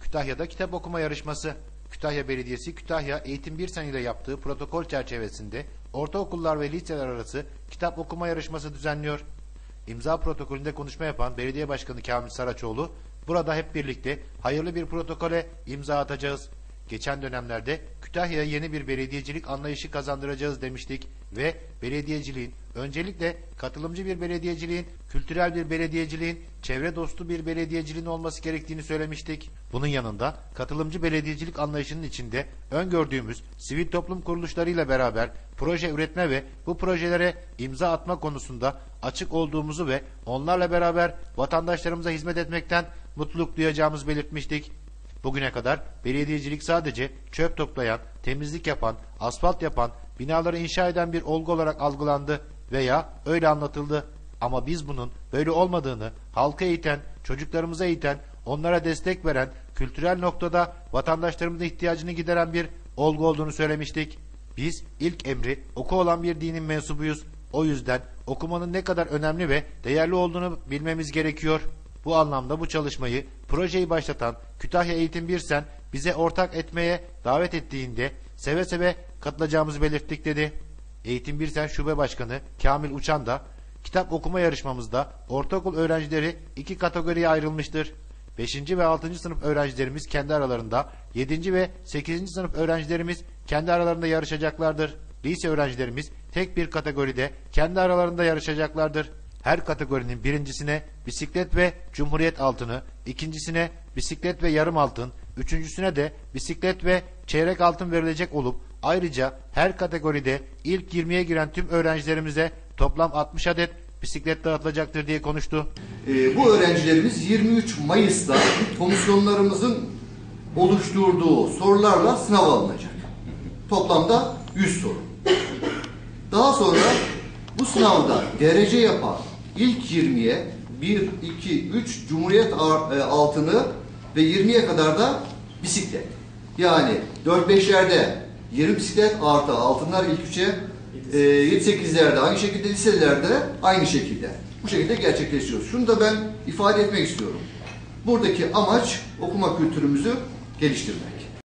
Kütahya'da kitap okuma yarışması. Kütahya Belediyesi Kütahya Eğitim Bir Sen yaptığı protokol çerçevesinde ortaokullar ve liseler arası kitap okuma yarışması düzenliyor. İmza protokolünde konuşma yapan Belediye Başkanı Kamil Saraçoğlu, burada hep birlikte hayırlı bir protokole imza atacağız. Geçen dönemlerde Kütahya'ya yeni bir belediyecilik anlayışı kazandıracağız demiştik ve belediyeciliğin öncelikle katılımcı bir belediyeciliğin, kültürel bir belediyeciliğin, çevre dostu bir belediyeciliğin olması gerektiğini söylemiştik. Bunun yanında katılımcı belediyecilik anlayışının içinde öngördüğümüz sivil toplum kuruluşlarıyla beraber proje üretme ve bu projelere imza atma konusunda açık olduğumuzu ve onlarla beraber vatandaşlarımıza hizmet etmekten mutluluk duyacağımızı belirtmiştik. Bugüne kadar belediyecilik sadece çöp toplayan, temizlik yapan, asfalt yapan, binaları inşa eden bir olgu olarak algılandı veya öyle anlatıldı. Ama biz bunun böyle olmadığını, halka eğiten, çocuklarımıza eğiten, onlara destek veren, kültürel noktada vatandaşlarımızın ihtiyacını gideren bir olgu olduğunu söylemiştik. Biz ilk emri oku olan bir dinin mensubuyuz. O yüzden okumanın ne kadar önemli ve değerli olduğunu bilmemiz gerekiyor. Bu anlamda bu çalışmayı, projeyi başlatan Kütahya Eğitim Birsen bize ortak etmeye davet ettiğinde seve seve katılacağımızı belirttik dedi. Eğitim Birsen Şube Başkanı Kamil Uçan da kitap okuma yarışmamızda ortaokul öğrencileri iki kategoriye ayrılmıştır. 5. ve 6. sınıf öğrencilerimiz kendi aralarında, 7. ve 8. sınıf öğrencilerimiz kendi aralarında yarışacaklardır. Lise öğrencilerimiz tek bir kategoride kendi aralarında yarışacaklardır. Her kategorinin birincisine bisiklet ve cumhuriyet altını, ikincisine bisiklet ve yarım altın, üçüncüsüne de bisiklet ve çeyrek altın verilecek olup ayrıca her kategoride ilk 20'ye giren tüm öğrencilerimize toplam 60 adet bisiklet dağıtılacaktır diye konuştu. Ee, bu öğrencilerimiz 23 Mayıs'ta komisyonlarımızın oluşturduğu sorularla sınav alınacak. Toplamda 100 soru. Daha sonra bu sınavda derece yapan ilk 20'ye 1, 2, 3 Cumhuriyet e, altını ve 20'ye kadar da bisiklet. Yani 4-5'lerde 20 bisiklet artı altınlar ilk 3'e, e, 7-8'lerde aynı şekilde liselerde aynı şekilde. Bu şekilde gerçekleştiriyoruz. Şunu da ben ifade etmek istiyorum. Buradaki amaç okuma kültürümüzü geliştirmek.